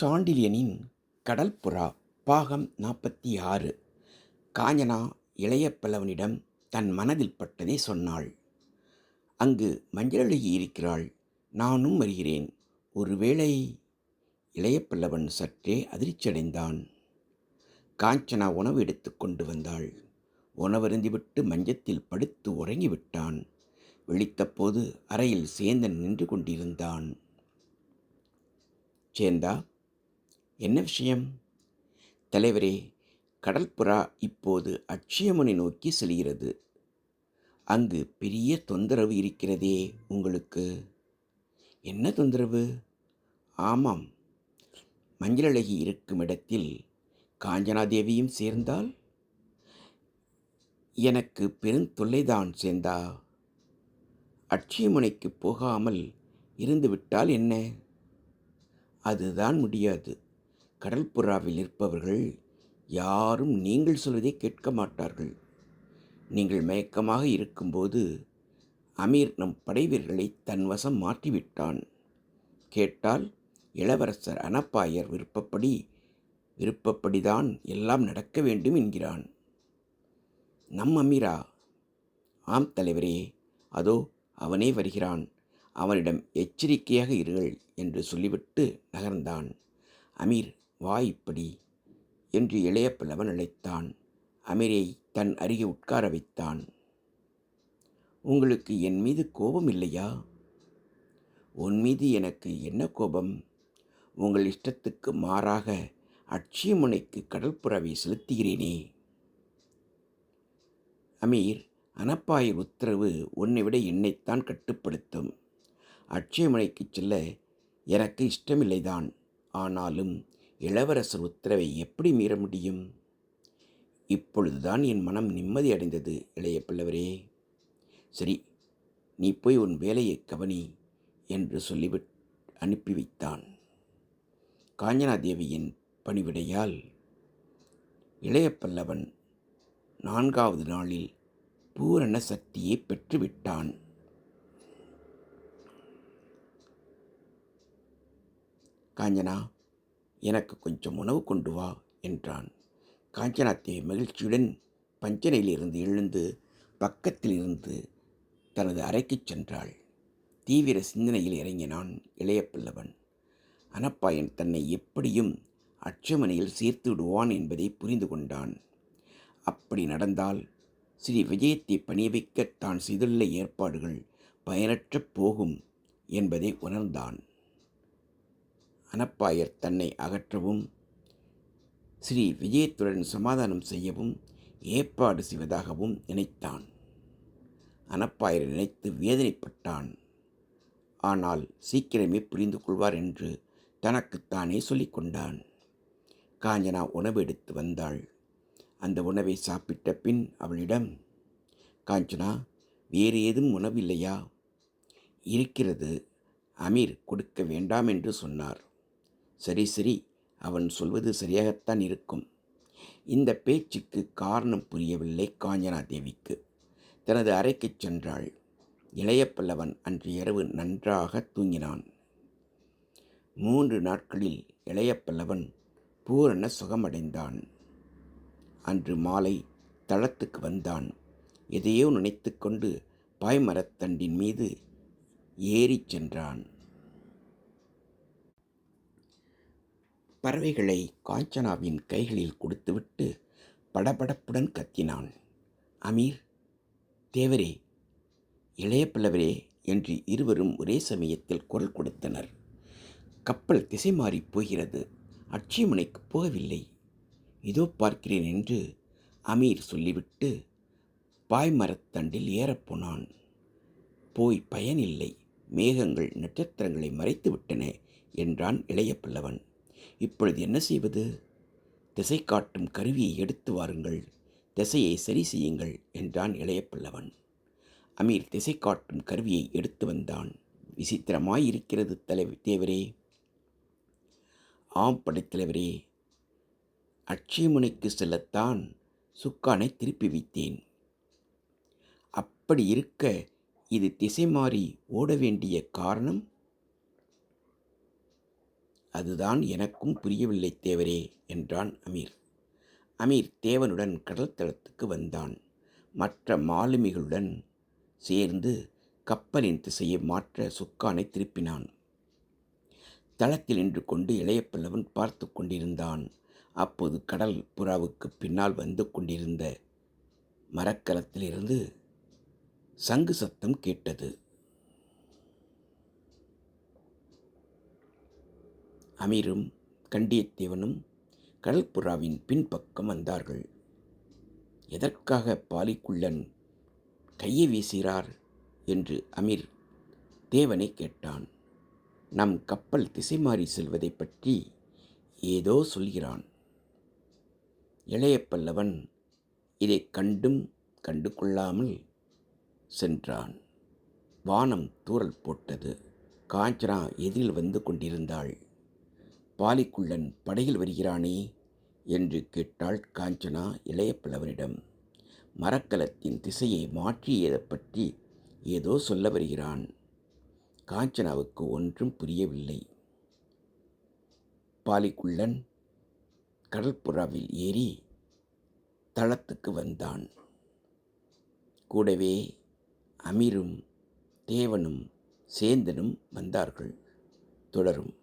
சாண்டிலியனின் கடல்புறா பாகம் நாற்பத்தி ஆறு காஞ்சனா இளைய பல்லவனிடம் தன் மனதில் பட்டதை சொன்னாள். அங்கு மஞ்சளழகி இருக்கிறாள். நானும் வருகிறேன். ஒருவேளை இளைய பல்லவன் சற்றே அதிர்ச்சியடைந்தான். காஞ்சனா உணவு எடுத்து கொண்டு வந்தாள். உணவருந்திவிட்டு மஞ்சத்தில் படுத்து உறங்கிவிட்டான் விழித்தபோது அறையில் சேந்தன் நின்று கொண்டிருந்தான். சேந்தா என்ன விஷயம்? தலைவரே கடல்புறா இப்போது அட்சயமனை நோக்கி செல்கிறது. அங்கு பெரிய தொந்தரவு இருக்கிறதே உங்களுக்கு. என்ன தொந்தரவு? ஆமாம் மஞ்சளழகி இருக்கும் இடத்தில் காஞ்சனாதேவியும் சேர்ந்தால் எனக்கு பெருந்தொல்லைதான் சேர்ந்தா? அட்சயமுனைக்கு போகாமல் இருந்துவிட்டால் என்ன? அதுதான் முடியாது. கடல்புறாவில் இருப்பவர்கள் யாரும் நீங்கள் சொல்வதை கேட்க மாட்டார்கள். நீங்கள் மயக்கமாக இருக்கும்போது அமீர் நம் படைவீரர்களை தன் வசம் மாற்றிவிட்டான். கேட்டால் இளவரசர் அனப்பாயர் விருப்பப்படி விருப்பப்படிதான் எல்லாம் நடக்க வேண்டும் என்கிறான். நம் அமீரா ஆம் தலைவரே அதோ அவனே வருகிறான். அவனிடம் எச்சரிக்கையாக இருங்கள் என்று சொல்லிவிட்டு நகர்ந்தான். அமீர் வா இப்படி என்று இளைய புலவன் அழைத்தான். அமீரை தன் அருகே உட்கார வைத்தான். உங்களுக்கு என் மீது கோபம் இல்லையா? உன் மீது எனக்கு என்ன கோபம்? உங்கள் இஷ்டத்துக்கு மாறாக அட்சியமுனைக்கு கடற்புறவை செலுத்துகிறேனே. அமீர் அனப்பாயின் உத்தரவு உன்னை விட என்னைத்தான் கட்டுப்படுத்தும். அட்சயமனைக்கு செல்ல எனக்கு இஷ்டமில்லைதான். ஆனாலும் இளவரசர் உத்தரவை எப்படி மீற முடியும்? இப்பொழுதுதான் என் மனம் நிம்மதி அடைந்தது இளைய பிள்ளவரே சரி நீ போய் உன் வேலையை கவனி என்று சொல்லிவிட் அனுப்பி வைத்தான். காஞ்சனாதேவியின் பணிவிடையால் இளைய பல்லவன் நான்காவது நாளில் பூரண சக்தியை பெற்றுவிட்டான். காஞ்சனா எனக்கு கொஞ்சம் உணவு கொண்டு வா என்றான். காஞ்சனாத்தேவி மகிழ்ச்சியுடன் பஞ்சனையிலிருந்து எழுந்து பக்கத்தில் இருந்து தனது அறைக்குச் சென்றாள். தீவிர சிந்தனையில் இறங்கினான் இளைய பல்லவன். அனப்பாயன் தன்னை எப்படியும் அச்சமனையில் சேர்த்து விடுவான் என்பதை புரிந்து கொண்டான். அப்படி நடந்தால் ஸ்ரீ விஜயத்தை பணிய வைக்க தான் செய்துள்ள ஏற்பாடுகள் பயனற்ற போகும் என்பதை உணர்ந்தான். அனப்பாயர் தன்னை அகற்றவும் ஸ்ரீ விஜயத்துடன் சமாதானம் செய்யவும் ஏற்பாடு செய்வதாகவும் நினைத்தான். அனப்பாயரை நினைத்து வேதனைப்பட்டான். ஆனால் சீக்கிரமே புரிந்து கொள்வார் என்று தனக்குத்தானே சொல்லிக்கொண்டான் காஞ்சனா உணவு எடுத்து வந்தாள். அந்த உணவை சாப்பிட்ட பின் அவளிடம் காஞ்சனா வேறு ஏதும் உணவில்லையா இருக்கிறது அமீர் கொடுக்க வேண்டாம் என்று சொன்னார். சரி சரி அவன் சொல்வது சரியாகத்தான் இருக்கும். இந்த பேச்சுக்கு காரணம் புரியவில்லை காஞ்சனா தேவிக்கு. தனது அறைக்குச் சென்றாள். இளைய பல்லவன் அன்று இரவு நன்றாக தூங்கினான். மூன்று நாட்களில் இளைய பல்லவன் பூரண சுகமடைந்தான். அன்று மாலை தளத்துக்கு வந்தான். எதையோ நினைத்து கொண்டு பாய்மரத்தண்டின் மீது ஏறிச் சென்றான். பறவைகளை காஞ்சனாவின் கைகளில் கொடுத்துவிட்டு படபடப்புடன் கத்தினான் அமீர் தேவரே இளைய பிள்ளவரே என்று இருவரும் ஒரே சமயத்தில் குரல் கொடுத்தனர். கப்பல் திசை மாறி போகிறது. அட்சியமுனைக்கு போகவில்லை. இதோ பார்க்கிறேன் என்று அமீர் சொல்லிவிட்டு பாய்மரத்தண்டில் ஏறப்போனான் போய் பயனில்லை. மேகங்கள் நட்சத்திரங்களை மறைத்து விட்டன என்றான் இளைய பிள்ளவன் இப்பொழுது என்ன செய்வது? திசை காட்டும் கருவியை எடுத்து வாருங்கள். திசையை சரி செய்யுங்கள் என்றான் இளைய பல்லவன் அமீர் திசை காட்டும் கருவியை எடுத்து வந்தான். விசித்திரமாயிருக்கிறது தலைவி தேவரே. ஆம் படைத்தலைவரே. அட்சயமுனைக்கு செல்லத்தான் சுக்கானை திருப்பி வைத்தேன். அப்படி இருக்க இது திசை மாறி ஓட வேண்டிய காரணம்? அதுதான் எனக்கும் புரியவில்லை தேவரே என்றான் அமீர். அமீர் தேவனுடன் கடல் தளத்துக்கு வந்தான். மற்ற மாலுமிகளுடன் சேர்ந்து கப்பலின் திசையை மாற்ற சுக்கானை திருப்பினான். தளத்தில் நின்று கொண்டு இளையப்பல்லவன் பார்த்து கொண்டிருந்தான். அப்போது கடல் புறாவுக்கு பின்னால் வந்து கொண்டிருந்த மரக்கலத்திலிருந்து சங்கு சத்தம் கேட்டது. அமீரும் கண்டியத்தேவனும் கடல்புறாவின் பின்பக்கம் வந்தார்கள். எதற்காக பாலிக்குள்ளன் கையை வீசுகிறார் என்று அமீர் தேவனை கேட்டான். நம் கப்பல் திசை மாறி செல்வதை பற்றி ஏதோ சொல்கிறான். இளைய பல்லவன் இதை கண்டும் கண்டு கொள்ளாமல் சென்றான். வானம் தூரல் போட்டது. காஞ்சனா எதிரில் வந்து கொண்டிருந்தாள். பாலிக்குள்ளன் படையில் வருகிறானே? என்று கேட்டாள் காஞ்சனா இளைய பல்லவனிடம் மரக்கலத்தின் திசையை மாற்றியதை பற்றி ஏதோ சொல்ல வருகிறான். காஞ்சனாவுக்கு ஒன்றும் புரியவில்லை. பாலிக்குள்ளன் கடற்புறாவில் ஏறி தளத்துக்கு வந்தான். கூடவே அமீரும் தேவனும் சேந்தனும் வந்தார்கள். தொடரும்.